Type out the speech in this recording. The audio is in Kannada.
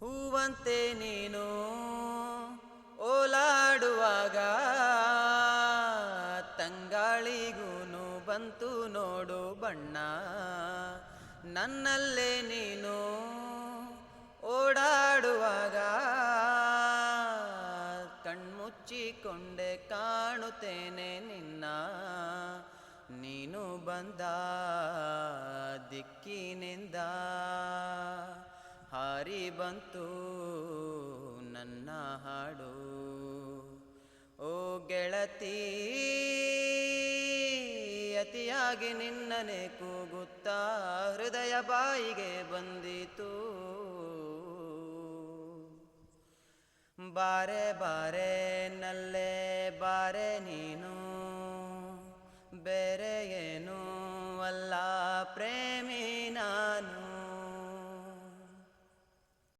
ಹೂವಂತೆ ನೀನು ಓಲಾಡುವಾಗ ತಂಗಾಳಿಗೂನು ಬಂತು ನೋಡು ಬಣ್ಣ. ನನ್ನಲ್ಲೇ ನೀನು ಓಡಾಡುವಾಗ ಕಣ್ಮುಚ್ಚಿಕೊಂಡೆ ಕಾಣುತ್ತೇನೆ ನಿನ್ನ. ನೀನು ಬಂದ ದಿಕ್ಕಿನಿಂದ ಹಾರಿ ಬಂತು ನನ್ನ ಹಾಡು. ಓ ಗೆಳತಿ, ಅತಿಯಾಗಿ ನಿನ್ನನೆ ಕೂಗುತ್ತಾ ಹೃದಯ ಬಾಯಿಗೆ ಬಂದಿತು. ಬಾರೆ ಬಾರೆ ನಲ್ಲೆ ಬಾರೆ ನೀನು, ಬೇರೆ ಏನು ಅಲ್ಲ. ಪ್ರೇಮ